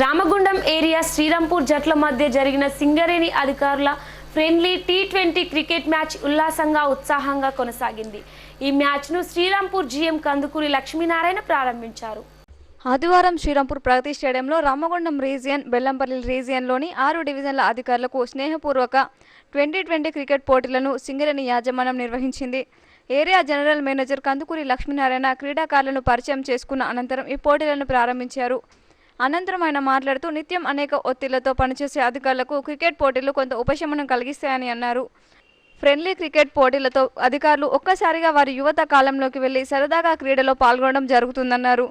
Ramagundam area Srirampur జట్ల మధ్య జరిగిన సింగరేణి అధికారుల friendly T twenty cricket match ఉల్లాసంగా ఉత్సాహంగా కొనసాగింది. ఈ మ్యాచ్ను శ్రీరాంపూర్ జీఎం కందుకూరి లక్ష్మీనారాయణ ప్రారంభించారు. ఆదివారం శ్రీరాంపూర్ ప్రగతి స్టేడియంలో రామగుండం రీజియన్ బెల్లంపల్లి రీజియన్లోని ఆరు డివిజన్ల అధికారులకు స్నేహపూర్వక ట్వంటీ ట్వంటీ క్రికెట్ పోటీలను సింగరేణి యాజమాన్యం నిర్వహించింది. Area general manager Kandukuri Lakshminarayana క్రీడాకారులను పరిచయం చేసుకున్న అనంతరం ఈ పోటీలను ప్రారంభించారు. అనంతరం ఆయన మాట్లాడుతూ నిత్యం అనేక ఒత్తిళ్ళతో పనిచేసే అధికారులకు క్రికెట్ పోటీలు కొంత ఉపశమనం కలిగిస్తాయని అన్నారు. ఫ్రెండ్లీ క్రికెట్ పోటీలతో అధికారులు ఒక్కసారిగా వారి యువత కాలంలోకి వెళ్ళి సరదాగా క్రీడలో పాల్గొనడం జరుగుతుందన్నారు.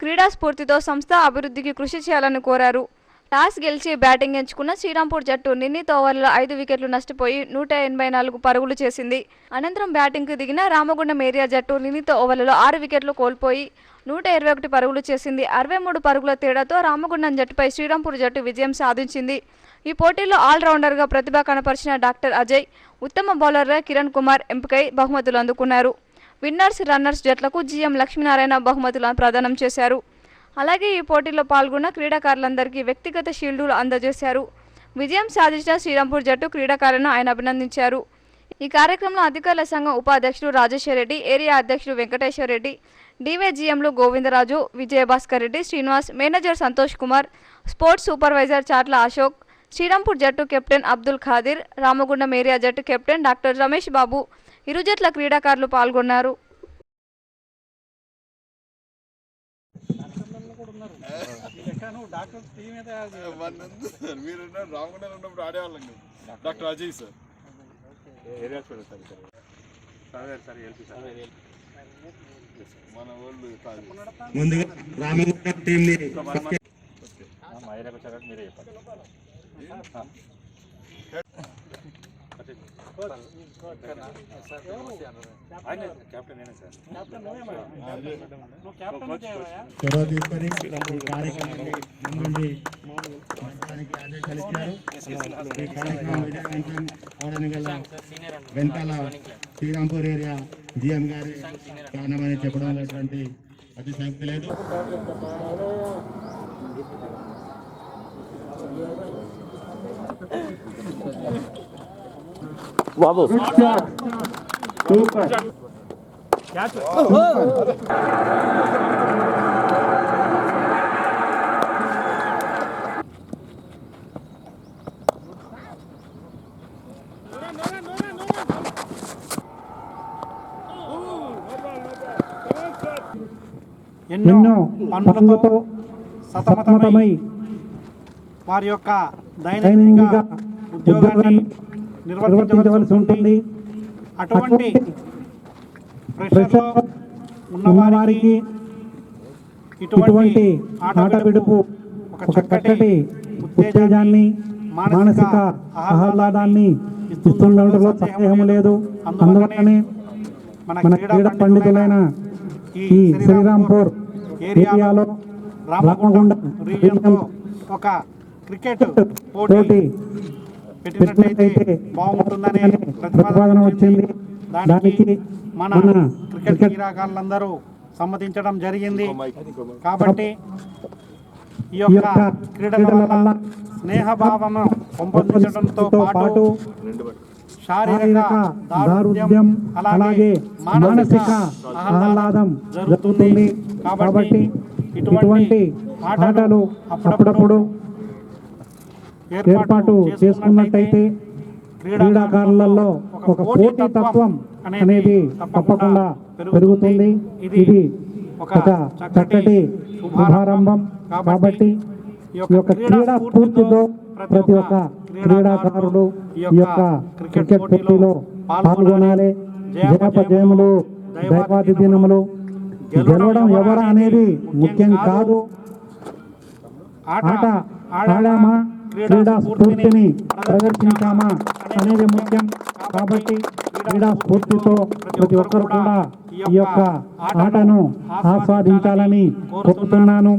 క్రీడా స్ఫూర్తితో సంస్థ అభివృద్ధికి కృషి చేయాలని కోరారు. టాస్ గెలిచి బ్యాటింగ్ ఎంచుకున్న శ్రీరాంపూర్ జట్టు నిర్ణీత ఓవర్లలో ఐదు వికెట్లు నష్టపోయి నూట ఎనభై నాలుగు పరుగులు చేసింది. అనంతరం బ్యాటింగ్కు దిగిన రామగుండం ఏరియా జట్టు నిర్ణీత ఓవర్లలో ఆరు వికెట్లు కోల్పోయి నూట ఇరవై ఒకటి పరుగులు చేసింది. అరవై మూడు పరుగుల తేడాతో రామగుండం జట్టుపై శ్రీరాంపూర్ జట్టు విజయం సాధించింది. ఈ పోటీలో ఆల్రౌండర్గా ప్రతిభ కనపరిచిన డాక్టర్ అజయ్ ఉత్తమ బౌలర్గా కిరణ్ కుమార్ ఎంపికై బహుమతులు అందుకున్నారు. విన్నర్స్ రన్నర్స్ జట్లకు జీఎం లక్ష్మీనారాయణ బహుమతులను ప్రదానం చేశారు. అలాగే ఈ పోటీలో పాల్గొన్న క్రీడాకారులందరికీ వ్యక్తిగత షీల్డులు అందజేశారు. విజయం సాధించిన శ్రీరాంపూర్ జట్టు క్రీడాకారులను ఆయన అభినందించారు. ఈ కార్యక్రమంలో అధికారుల సంఘం ఉపాధ్యక్షుడు రాజేశ్వర రెడ్డి ఏరియా అధ్యక్షుడు Venkateshwara Reddy డివైజీఎంలు Govindaraju Vijayabhaskar Reddy Srinivas manager Santosh Kumar sports supervisor Chatla Ashok Srirampur జట్టు కెప్టెన్ అబ్దుల్ ఖాదిర్ రామగుండం ఏరియా జట్టు కెప్టెన్ డాక్టర్ రమేష్ బాబు ఇరు జట్ల క్రీడాకారులు పాల్గొన్నారు మనందు సార్ మీరు రామగుండంలో ఉన్నప్పుడు ఆడేవాళ్ళం కదా. Doctor Ajay sir. మన వాళ్ళు ముందుగా రామగుండం టీం ని చొరవ తీసుకొని ఈ కార్యక్రమాన్ని ముందుండి ఆదేశాలు ఇచ్చారు ఈ కార్యక్రమం విజయవంతం అవడానికి గల శ్రీరాంపూర్ ఏరియా జిఎం గారి కారణమని చెప్పడం అనేటువంటి అతిశక్తి లేదు. బాబు. సూపర్ ఎన్నో పనులతో సతమతమై వారి యొక్క దైనందిక ఉద్యోగాన్ని నిర్వర్తించవలసి ఉంటుంది. అటువంటి ప్రెషర్లో ఉన్నవారికి ఇటువంటి ఆట విడుపు ఒక చక్కటి ఉత్తేజాన్ని మానసిక ఆహ్లాదాన్ని ఇస్తుండటంలో సందేహం లేదు. అందువల్లనే మన క్రీడా పండితులైన ఈ శ్రీరాంపూర్ ఏరియాలో రామగుండం ఒక క్రికెట్ పోటీ పెట్టినట్లయితే బాగుంటుందనే ప్రతిపాదన వచ్చింది. దానికి మన క్రికెట్ క్రీడాకారులందరూ సమ్మతించడం జరిగింది. కాబట్టి ఈ యొక్క క్రీడల వల్ల స్నేహభావము పెంపొందించడంతో పాటు శారీరక దారుఢ్యం అలాగే మానసిక ఆహ్లాదం జరుగుతుంది. కాబట్టి ఇటువంటి ఆటలు అప్పుడప్పుడు ఏర్పాటు చేసుకున్నట్టయితే క్రీడాకారులలో ఒక పోటీ తత్వం అనేది తప్పకుండా పెరుగుతుంది. ఇది ఒక చక్కటి శుభారంభం కాబట్టి ఈ యొక్క క్రీడా స్ఫూర్తితో ప్రతి ఒక్క క్రీడాకారుడు ఈ యొక్క క్రికెట్ పోటీలో పాల్గొనాలి. జయపజయములు దైవాది దినములు. గెలవడం ఎవరా అనేది ముఖ్యం కాదు. ఆట ఆడామా? క్రీడా స్ఫూర్తిని ప్రదర్శించామా అనేది ముఖ్యం. కాబట్టి క్రీడా స్ఫూర్తితో ప్రతి ఒక్కరు కూడా ఈ యొక్క ఆటను ఆస్వాదించాలని కోరుతున్నాను.